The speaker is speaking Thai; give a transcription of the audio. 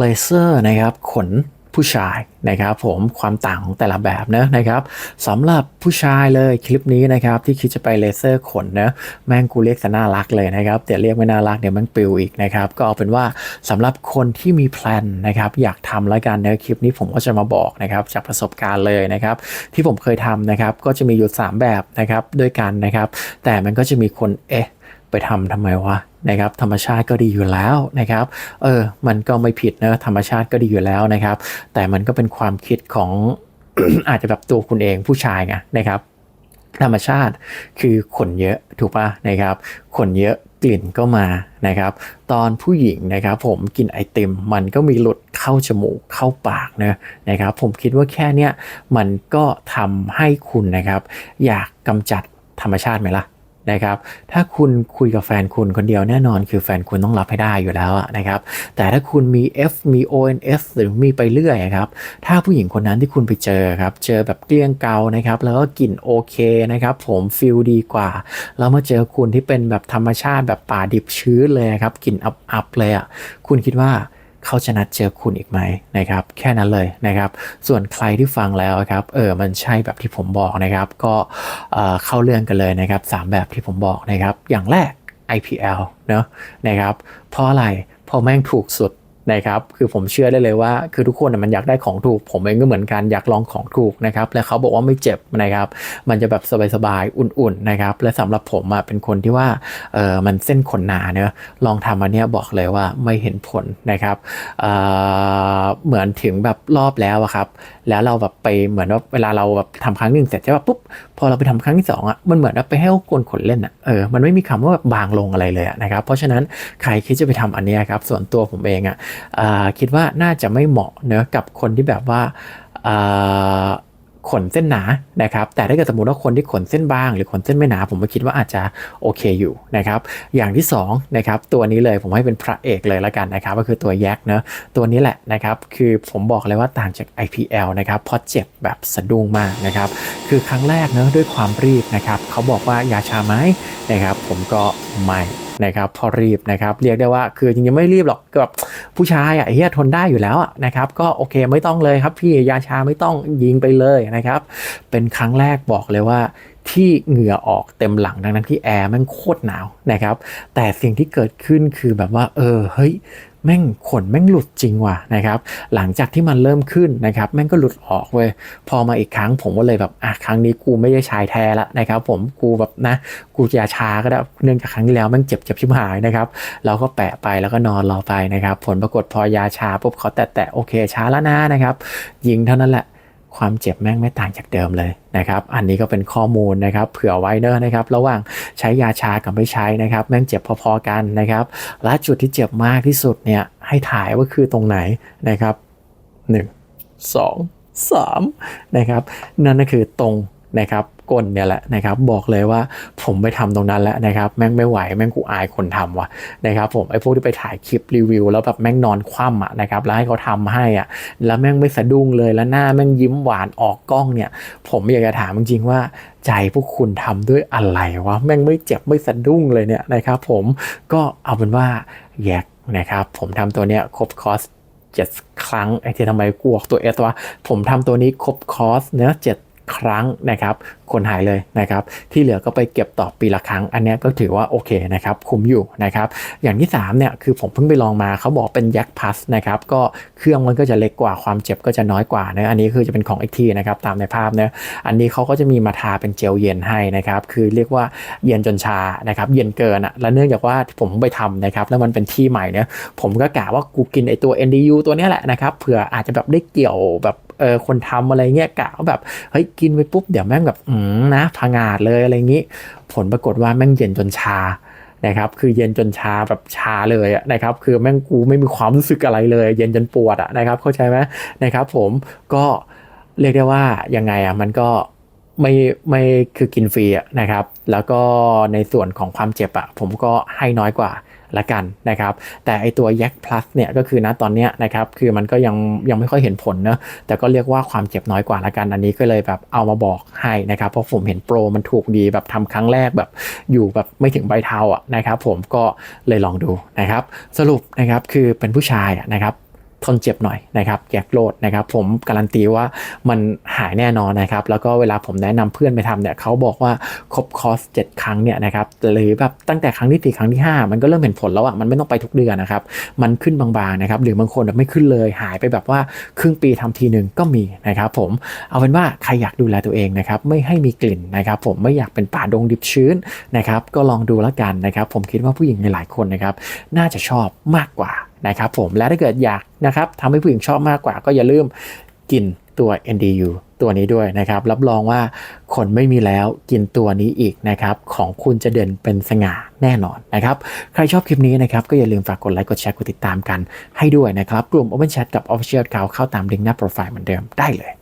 เลเซอร์นะครับขนผู้ชายนะครับผมความต่างของแต่ละแบบเนอะนะครับสำหรับผู้ชายเลยคลิปนี้นะครับที่คิดจะไปเลเซอร์ขนเนอะแม่งกูเรียกซะน่ารักเลยนะครับแต่เรียกไม่น่ารักเดี๋ยวมันปิวอีกนะครับก็เอาเป็นว่าสำหรับคนที่มีแพลนนะครับอยากทำแล้วกันเนะคลิปนี้ผมก็จะมาบอกนะครับจากประสบการณ์เลยนะครับที่ผมเคยทำนะครับก็จะมีอยู่ 3 แบบนะครับด้วยกันนะครับแต่มันก็จะมีคนเอ๊ะ ไปทำทำไมวะนะครับธรรมชาติก็ดีอยู่แล้วนะครับเออมันก็ไม่ผิดนะธรรมชาติก็ดีอยู่แล้วนะครับ แต่มันก็เป็นความคิดของอาจจะแบบตัวคุณเองผู้ชายไงนะครับธรรมชาติคือขนเยอะถูกปะนะครับขนเยอะกลิ่นก็มานะครับ ตอนผู้หญิงนะครับ ผมกินไอติมมันก็มีหลุดเข้าจมูกเข้าปากนะนะครับ ผมคิดว่าแค่เนี้ยมันก็ทำให้คุณนะครับ อยากกำจัดธรรมชาติไหมล่ะ นะครับ ถ้าคุณคุยกับแฟนคุณคนเดียวแน่นอน คือแฟนคุณต้องรับให้ได้อยู่แล้วนะครับ แต่ถ้าคุณมี F มี ONS หรือมีไปเรื่อยครับ ถ้าผู้หญิงคนนั้นที่คุณไปเจอครับ เจอแบบเกลี้ยงเกานะครับ แล้วก็กลิ่นโอเคนะครับ ผมฟิลดีกว่า แล้วมาเจอคุณที่เป็นแบบธรรมชาติแบบป่าดิบชื้นเลยครับ กลิ่นอับๆเลยอะคุณคิดว่า เขาจะนัดเจอคุณอีกไหมนะครับ แค่นั้นเลยนะครับ ส่วนใครที่ฟังแล้วครับเออมันใช่แบบที่ผมบอกนะครับ ก็เเข้าเรื่องกันเลยนะครับสามแบบที่ผมบอกนะครับ อย่างแรก IPL เนอะนะครับ เพราะอะไรเพราะแม่งถูกสุด นะครับคือผมเชื่อได้เลยว่าคือทุกคนมันอยากได้ของถูก ผมเองก็เหมือนกันอยากลองของถูกนะครับและเขาบอกว่าไม่เจ็บนะครับ มันจะแบบสบายๆอุ่นๆนะครับและสำหรับผมอะเป็นคนที่ว่าเออมันเส้นขนหนาเนอะลองทำอันเนี้ยบอกเลยว่าไม่เห็นผลนะครับเออเหมือนถึงแบบรอบแล้วอะครับ แล้วเราแบบไปเหมือนว่าเวลาเราแบบทำครั้งหนึ่งเสร็จใช่ป่ะปุ๊บพอเราไปทำครั้งที่สองอะมันเหมือนว่าไปให้เขาโกนขนเล่นอะเออมันไม่มีคำว่าแบบบางลงอะไรเลยอะนะครับเพราะฉะนั้นใครคิดจะไปทำอันเนี้ยครับส่วนตัวผมเองอะอ่าคิดว่าน่าจะไม่เหมาะเนะกับคนที่แบบว่าขนเส้นหนานะครับ แต่ถ้าเกิดสมมติว่าคนที่ขนเส้นบาง หรือขนเส้นไม่หนา ผมก็คิดว่าอาจจะโอเคอยู่นะครับ อย่างที่สองนะครับตัวนี้เลยผมให้เป็นพระเอกเลยละกันนะครับ ก็คือตัวแยกเนะตัวนี้แหละนะครับ คือผมบอกเลยว่าต่างจาก IPL นะครับเพราะเจ็บแบบสะดุ้งมากนะครับ คือครั้งแรกเนะด้วยความรีบนะครับเขาบอกว่ายาชาไหมนะครับ ผมก็ไม่ นะครับพอรีบนะครับเรียกได้ว่าคือจริงๆไม่รีบหรอกก็แบบผู้ชายอะเฮียทนได้อยู่แล้วนะครับก็โอเคไม่ต้องเลยครับพี่ยาชาไม่ต้องยิงไปเลยนะครับเป็นครั้งแรกบอกเลยว่าที่เหงื่อออกเต็มหลังดังนั้นที่แอร์มันโคตรหนาวนะครับแต่สิ่งที่เกิดขึ้นคือแบบว่าเออเฮ้ย แม่งขนแม่งหลุดจริงว่ะนะครับ หลังจากที่มันเริ่มขึ้นนะครับ แม่งก็หลุดออกเว้ยพอมาอีกครั้งผมก็เลยแบบอะครั้งนี้กูไม่ได้ชายแท้ละนะครับ ผมกูแบบนะ กูยาชาก็ได้เนื่องจากครั้งที่แล้วแม่งเจ็บเจ็บชิบหายนะครับ เราก็แปะไปแล้วก็นอนรอไปนะครับ ผลปรากฏพอยาชาปุ๊บเขาแตะแตะๆโอเคช้าแล้วนะนะครับ ยิงเท่านั้นแหละ ความเจ็บแม่งไม่ต่างจากเดิมเลยนะครับ อันนี้ก็เป็นข้อมูลนะครับ เผื่อไว้เนอะนะครับ ระหว่างใช้ยาชากับไม่ใช้นะครับ แม่งเจ็บพอๆกันนะครับ และจุดที่เจ็บมากที่สุดเนี่ยให้ถ่ายว่าคือตรงไหนนะครับ 1 2 3 นะครับ นั่นก็คือตรง นะครับก้นเนี่ยแหละนะครับบอกเลยว่าผมไปทำตรงนั้นแล้วนะครับแม่งไม่ไหวแม่งกูอายคนทำว่ะนะครับผมไอ้พวกที่ไปถ่ายคลิปรีวิว แล้วแบบแม่งนอนคว่ำอะนะครับแล้วให้เขาทำให้อะแล้วแม่งไม่สะดุ้งเลยแล้วหน้าแม่งยิ้มหวานออกกล้องเนี่ย ผมอยากจะถามจริงๆว่าใจพวกคุณทำด้วยอะไรวะแม่งไม่เจ็บไม่สะดุ้งเลยเนี่ยนะครับผมก็เอาเป็นว่าแยกนะครับผมทำตัวเนี้ยครบคอสเจ็ดครั้งไอ้ที่ทำไมกวกตัวเอสวะผมทำตัวนี้ครบคอสเนื้อเจ็ด ครั้งนะครับ คนหายเลยนะครับ ที่เหลือก็ไปเก็บต่อปีละครั้ง อันนี้ก็ถือว่าโอเคนะครับ คุ้มอยู่นะครับ อย่างที่3เนี่ยคือผมเพิ่งไปลองมาเขาบอกเป็นยักษ์พัสนะครับ ก็เครื่องมันก็จะเล็กกว่าความเจ็บก็จะน้อยกว่านะอันนี้คือจะเป็นของอีกทีนะครับตามในภาพเนะอันนี้เขาก็จะมีมาทาเป็นเจลเย็นให้นะครับ คือเรียกว่าเย็นจนชานะครับ เย็นเกินอะแล้วเนื่องจากว่าผมไปทำนะครับ แล้วมันเป็นที่ใหม่เนี่ยผมก็กะว่ากูกินไอตัว NDU ตัวนี้แหละนะครับเผื่ออาจจะแบบได้เกี่ยวแบบ เออคนทำอะไรเงี้ยกะว่าแบบเฮ้ยกินไปปุ๊บเดี๋ยวแม่งแบบอืมนะพังอาดเลยอะไรอย่างงี้ ผลปรากฏว่าแม่งเย็นจนชานะครับคือเย็นจนชาแบบชาเลยอะนะครับคือแม่งกูไม่มีความรู้สึกอะไรเลย เย็นจนปวดอะนะครับเข้าใจไหมนะครับผมก็เรียกได้ว่ายังไงอะมันก็ไม่ไม่คือกินฟรีอะนะครับแล้วก็ในส่วนของความเจ็บอะผมก็ให้น้อยกว่า ละกันนะครับ แต่ไอตัว Yak Plus เนี่ยก็คือนะตอนเนี้ยนะครับคือมันก็ยังยังไม่ค่อยเห็นผลเนอะแต่ก็เรียกว่าความเจ็บน้อยกว่าละกันอันนี้ก็เลยแบบเอามาบอกให้นะครับเพราะผมเห็นโปรมันถูกดีแบบทำครั้งแรกแบบอยู่แบบไม่ถึงใบเทาอะนะครับผมก็เลยลองดูนะครับสรุปนะครับคือเป็นผู้ชายนะครับ ทนเจ็บหน่อยนะครับแยกโลดนะครับ ผมการันตีว่ามันหายแน่นอนนะครับ แล้วก็เวลาผมแนะนำเพื่อนไปทำเนี่ยเขาบอกว่าครบคอร์ส7ครั้งเนี่ยนะครับหรือแบบตั้งแต่ครั้งที่สี่ครั้งที่ 5 มันก็เริ่มเห็นผลแล้วอะมันไม่ต้องไปทุกเดือนนะครับ มันขึ้นบางๆนะครับหรือบางคนแบบไม่ขึ้นเลยหายไปแบบว่าครึ่งปีทำทีหนึ่งก็มีนะครับผมเอาเป็นว่าใครอยากดูแลตัวเองนะครับไม่ให้มีกลิ่นนะครับ ผมไม่อยากเป็นป่าดงดิบชื้นนะครับก็ลองดูแล้วกันนะครับ ผมคิดว่าผู้หญิงหลายคนนะครับน่าจะชอบมากกว่า นะครับผมและถ้าเกิดอยากนะครับทำให้ผู้หญิงชอบมากกว่า ก็อย่าลืมกินตัว NDU ตัวนี้ด้วยนะครับ รับรองว่าคนไม่มีแล้วกินตัวนี้อีกนะครับ ของคุณจะเด่นเป็นสง่าแน่นอนนะครับ ใครชอบคลิปนี้นะครับ ก็อย่าลืมฝากกดไลค์กดแชร์กดติดตามกันให้ด้วยนะครับ กลุ่ม Open Chat กับ Official Account เข้าตามลิงก์หน้าโปรไฟล์เหมือนเดิมได้เลย